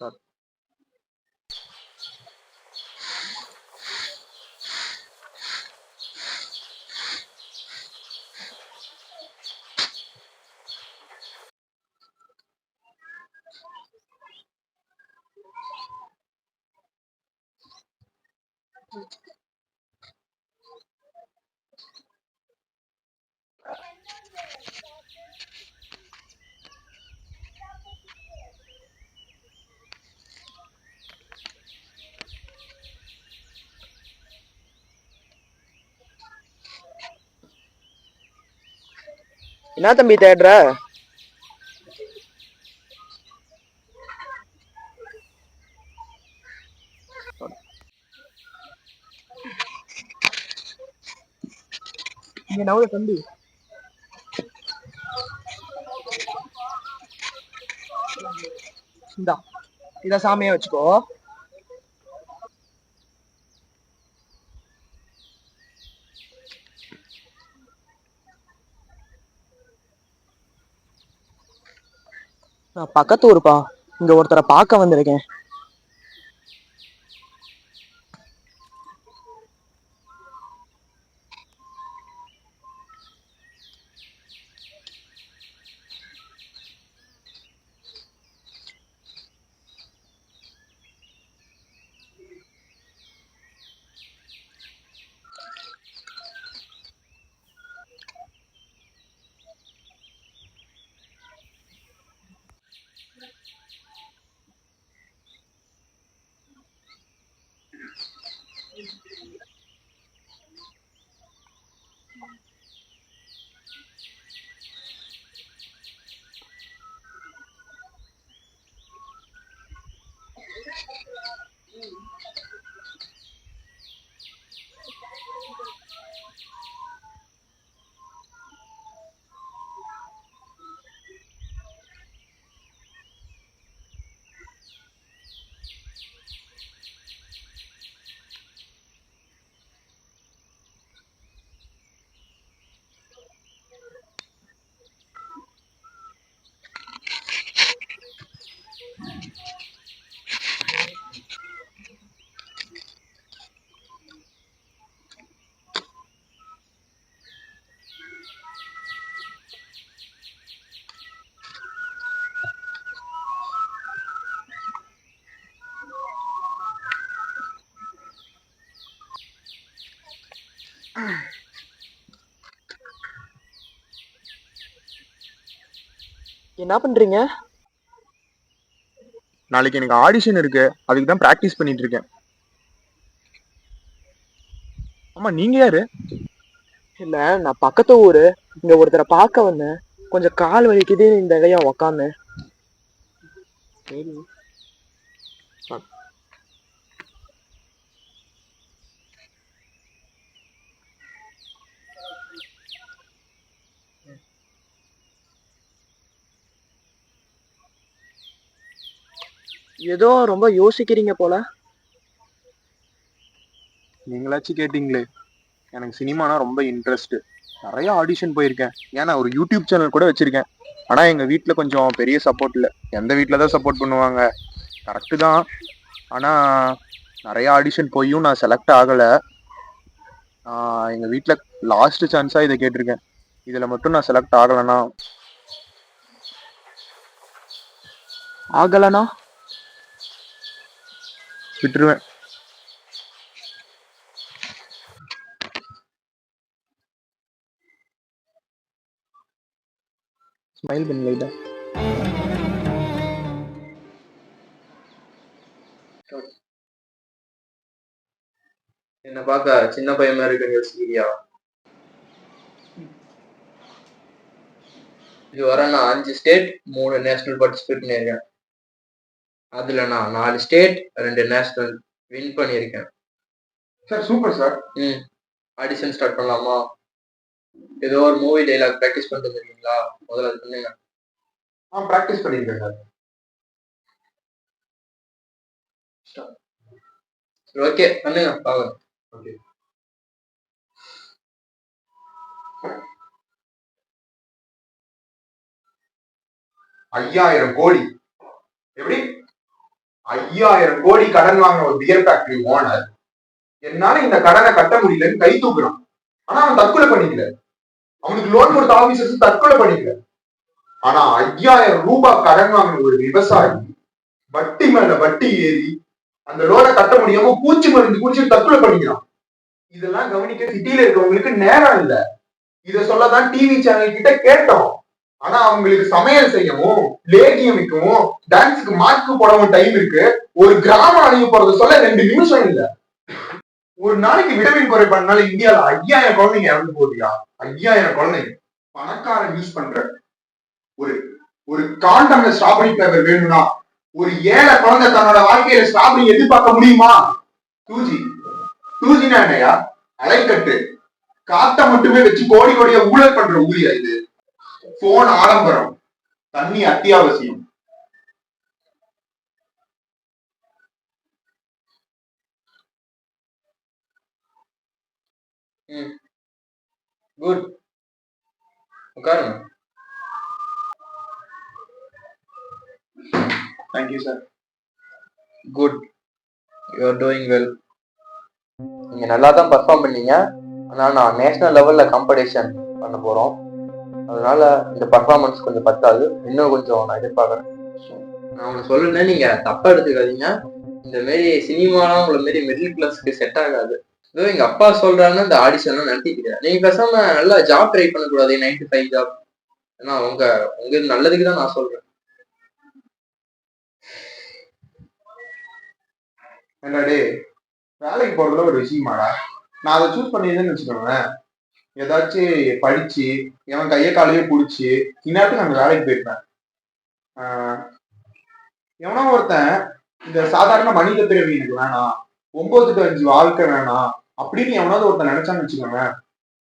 Sir என்ன தம்பி தேடுற? இங்க நவுல தம்பி. இந்தா இத சாமியா வச்சுக்கோ. நான் பக்கத்து ஊருப்பா. இங்க ஒருத்தரை பார்க்க வந்திருக்கேன். என்ன பண்றீங்க? நாளைக்கு எனக்கு ஆடிஷன் இருக்கு. அதுக்கு தான் ப்ராக்டிஸ் பண்ணிட்டு இருக்கேன். ஆமா நீங்க யாரு? இல்ல நான் பக்கத்து ஊரு. இங்க ஒருத்தரை பார்க்க வந்தேன். கொஞ்சம் கால் வலிக்குது இந்த இடையா உக்காந்து சரி. ஏதோ ரொம்ப யோசிக்கிறீங்க போல. நீங்களாச்சும் கேட்டீங்களே எனக்கு சினிமானா ரொம்ப இன்ட்ரெஸ்ட் நிறைய ஆடிஷன் போயிருக்கேன். ஏன்னா ஒரு யூடியூப் சேனல் கூட வச்சிருக்கேன். ஆனா எங்க வீட்ல கொஞ்சம் பெரிய சப்போர்ட் இல்லை. எந்த வீட்டில் தான் சப்போர்ட் பண்ணுவாங்க? கரெக்டு தான். ஆனா நிறைய ஆடிஷன் போயும் நான் செலக்ட் ஆகல. ஆஹ் எங்க வீட்ல லாஸ்ட் சான்ஸா இதை கேட்டிருக்கேன். இதுல மட்டும் நான் செலக்ட் ஆகலைன்னா. ஆகலனா விட்டுருவேன். ஸ்மைல் பண்ணு லைட்டா. என்ன பார்க்க சின்ன பையன் மாதிரி இருக்கு யோசிக்கிறியா? இது வர நான் அஞ்சு ஸ்டேட் மூணு நேஷனல் பார்ட்டிசிபேட் பண்ணியிருக்கேன். அதுல நான் நாலு ஸ்டேட் ரெண்டு நேஷனல் வின் பண்ணியிருக்கேன். சார் சூப்பர் சார் ம். ஆடிஷன் ஸ்டார்ட் பண்ணலாமா? ஏதோ ஒரு மூவி டைலாக் ப்ராக்டிஸ் பண்ணிட்டு வந்திருக்கீங்களா முதல்ல அது பண்ணுங்க. ஆ ப்ராக்டிஸ் பண்ணியிருக்கேன் சார் சரி ஓகே பண்ணுங்க பாருங்க ஓகே ஐயாயிரம் கோடி. எப்படி? ஐயாயிரம் கோடி கடன் வாங்கின ஒரு பியர் ஃபேக்டரி ஓனர் என்னால இந்த கடனை கட்ட முடியலன்னு கை தூக்குறான். ஆனா அவன் தற்கொலை பண்ணிக்கல. அவனுக்கு லோன் கொடுத்த ஆபீசர்ஸ் தற்கொலை பண்ணிக்கல. ஆனா ஐயாயிரம் ரூபாய் கடன் வாங்கின ஒரு விவசாயி வட்டி மேல வட்டி ஏறி அந்த லோனை கட்ட முடியாம பூச்சி மருந்து குடிச்சு தற்கொலை பண்ணிக்கிறான். இதெல்லாம் கவனிக்க சிட்டியில இருக்கவங்களுக்கு நேரம் இல்ல. இத சொல்லதான் டிவி சேனல் கிட்ட கேட்டோம். ஆனா அவங்களுக்கு சமையல் செய்யவும் லேடியம் வைக்கவும் டான்ஸுக்கு மார்க்கு போடவும் டைம் இருக்கு. ஒரு கிராமம் அணிய போறது சொல்ல ரெண்டு நிமிஷம் இல்ல. ஒரு நாளைக்கு விட்டமின் குறைபாடுனால இந்தியால ஐயாயிரம் குழந்தைங்க இறந்து போகுதுயா? ஐயாயிரம் குழந்தைங்க. பணக்காரன் யூஸ் பண்ற ஒரு ஒரு காண்டம்ல ஸ்ட்ராபெரி ஃபிளேவர் வேணும்னா ஒரு ஏழை குழந்தை தன்னோட வாழ்க்கையில ஸ்ட்ராபெரி எதிர்பார்க்க முடியுமா? தூஜி. தூஜினா என்னையா அலைக்கட்டு. காத்த மட்டுமே வச்சு கோடி கோடியா ஊழல் பண்ற ஊழியா இது. போன் ஆடம்பரம் தண்ணி அத்தியாவசியம். குட். உட்காருங்க. Thank you sir good. You are doing well நீங்க நல்லா தான் பர்ஃபார்ம் பண்ணீங்க. ஆனா நான் நேஷனல் லெவல்ல காம்படிஷன் பண்ண போறோம். அதனால இந்த பர்ஃபார்மன்ஸ் கொஞ்சம் பத்தாது. இன்னும் கொஞ்சம் நான் எதிர்பார்க்கறேன். நான் உங்களை சொல்லுறேன் நீங்க தப்பா எடுத்துக்காதீங்க. இந்த மாரி சினிமாலாம் உங்களை மாரி மிடில் கிளாஸ்க்கு செட் ஆகாது. ஏதோ எங்க அப்பா சொல்றாங்க இந்த ஆடிஷன்லாம் நடத்திக்கிறேன் நீங்க பேசாம நல்லா ஜாப் ட்ரை பண்ணக்கூடாது. நைன் டு ஃபைவ் ஜாப் ஏன்னா உங்க உங்க நல்லதுக்கு தான் நான் சொல்றேன். என்னடே? வேலைக்கு போறதுல ஒரு விஷயமாடா. நான் அதை சூஸ் பண்ணியதுன்னு வச்சுக்கோங்களேன். ஏதாச்சும் படிச்சு எவன் கையை காலையே பிடிச்சி இந்நேரத்துக்கு நாங்கள் வேலைக்கு போயிருப்பேன். எவனோ ஒருத்தன் இந்த சாதாரண மனித பிறவி எனக்கு வேணாம் ஒன்பது டு அஞ்சு வாழ்க்கை வேணாம் அப்படின்னு எவனாவது ஒருத்தன் நினைச்சான்னு வச்சுக்கோங்க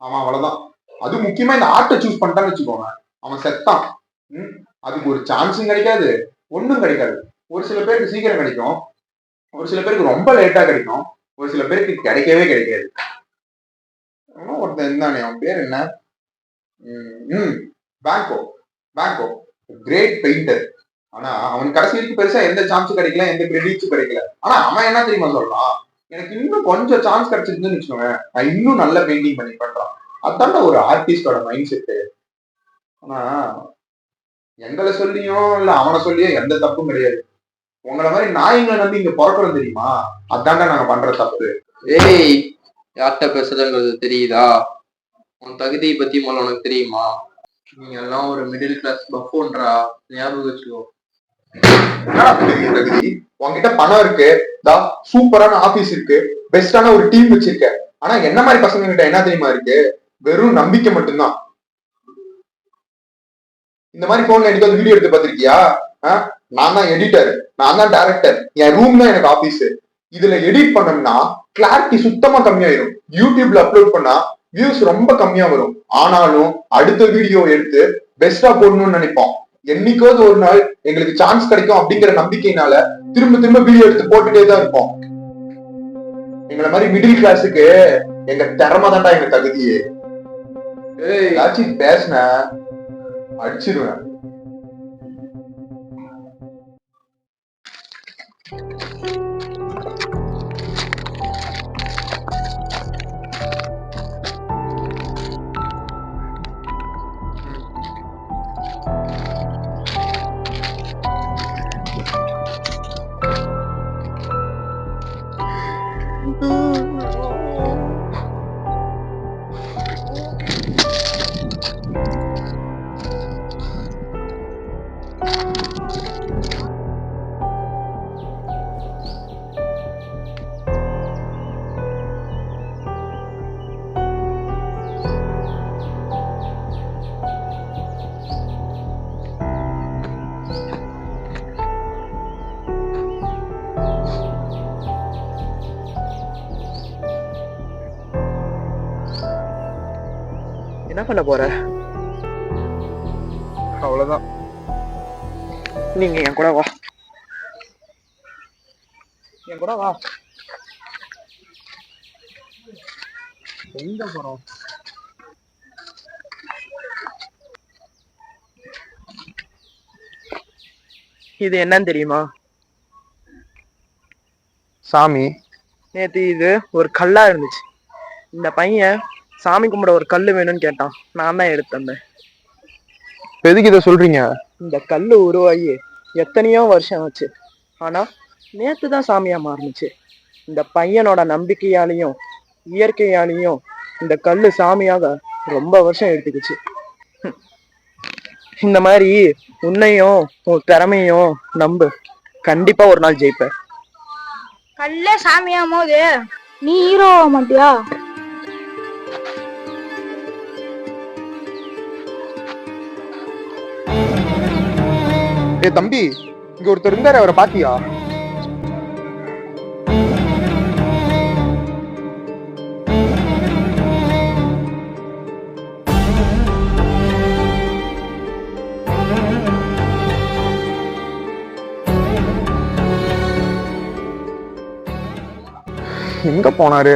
அவன் அவ்வளவுதான். அது முக்கியமா இந்த ஆர்ட்டை சூஸ் பண்ணிட்டான்னு வச்சுக்கோங்க. அவன் செத்தான். ம் அதுக்கு ஒரு சான்ஸும் கிடைக்காது ஒன்றும் கிடைக்காது. ஒரு சில பேருக்கு சீக்கிரம் கிடைக்கும் ஒரு சில பேருக்கு ரொம்ப லேட்டா கிடைக்கும் ஒரு சில பேருக்கு கிடைக்கவே கிடைக்காது. ஒருத்தன் இருந்தானே அவன் பேர் என்ன? ம், பேங்கோ பேங்கோ கிரேட் பெயிண்டர் ஆனா அவன் கடைசி வரைக்கும் பெருசா எந்த சான்ஸும் கிடைக்கல எந்த கிரெடிட்ஸும் கிடைக்கல. ஆனா அவன் என்ன தெரியுமா சொல்றான்? எனக்கு இன்னும் கொஞ்சம் சான்ஸ் கிடைச்சிருந்துன்னு வச்சுக்கோங்க நான் இன்னும் நல்ல பெயிண்டிங் பண்ணி பண்றான். அதான்டா ஒரு ஆர்டிஸ்டோட மைண்ட் செட்டு ஆனா எங்களை சொல்லியும் இல்ல அவனை சொல்லியோ எந்த தப்பும் கிடையாது. உங்களை மாதிரி நாய்ங்களை நம்பி இங்க பிறக்கிறோம் தெரியுமா? அதான்டா நாங்க பண்ற தப்பு. ஏய் யார்கிட்ட பேசுறதுங்கிறது தெரியுதா? உன் தகுதியை பத்தி முதல்ல உனக்கு தெரியுமா? நீங்க எல்லாம் ஒரு மிடில் கிளாஸ் பஃபோன்றா ஞாபகம் வச்சுக்கோ. என்னடா தகுதி? உன்கிட்ட பணம் இருக்கு. தா சூப்பரான ஆபீஸ் இருக்கு. பெஸ்டான ஒரு டீம் வச்சிருக்க. ஆனா என்ன மாதிரி பசங்க கிட்ட என்ன தெரியுமா இருக்கு? வெறும் நம்பிக்கை மட்டும்தான். இந்த மாதிரி போன்ல எனக்கு வீடியோ எடுத்து பாத்திருக்கியா ஆ? நான் தான் எடிட்டர் நான் தான் டைரக்டர் என் ரூம் தான் எனக்கு ஆபீஸ் இதுல எடிட் பண்ணோம்னா கிளாரிட்டி சுத்தமா கம்மியாயிரும். யூடியூப்ல அப்லோட் பண்ணா வியூஸ் ரொம்ப கம்மியா வரும். ஆனாலும் அடுத்த வீடியோ எடுத்து பெஸ்டா போடணும்னு நினைப்போம். என்னைக்காவது ஒரு நாள் எங்களுக்கு சான்ஸ் கிடைக்கும் அப்படிங்கிற நம்பிக்கையினால திரும்ப திரும்ப வீடியோ எடுத்து போட்டுட்டே தான் இருப்போம். எங்களை மாதிரி மிடில் கிளாஸுக்கு எங்க திறமை தான்டா எங்க தகுதியே. ஏய். ஏதாச்சும் பேசின அடிச்சிருவேன். என்ன பண்ண போற? அவ்வளவுதான். நீங்க என் கூட வா. என் கூட வா. எங்க போறோம்? இது என்னன்னு தெரியுமா? சாமி. நேத்து இது ஒரு கல்லா இருந்துச்சு. இந்த பையன் சாமி கும்பிட ஒரு கல்லு வேணும்னு கேட்டான். நான் தான் எடுத்து தந்தேன். இப்ப எதுக்கு இதை சொல்றீங்க? இந்த கல்லு உருவாகி எத்தனையோ வருஷம் ஆச்சு. ஆனா நேத்து தான் சாமியா மாறுனுச்சு. இந்த பையனோட நம்பிக்கையாலையும் இயற்கையாலையும் இந்த கல்லு சாமியாக ரொம்ப வருஷம் எடுத்துக்கிச்சு. இந்த மாதிரி உன்னையும் உன் திறமையும் நம்பு. கண்டிப்பா ஒரு நாள் ஜெயிப்ப கல்ல சாமியாம் போது நீ ஹீரோ ஆக மாட்டியா? ஏ தம்பி இங்க ஒருத்தர் இருந்தாரு அவரை பாத்தியா? எங்க போனாரு?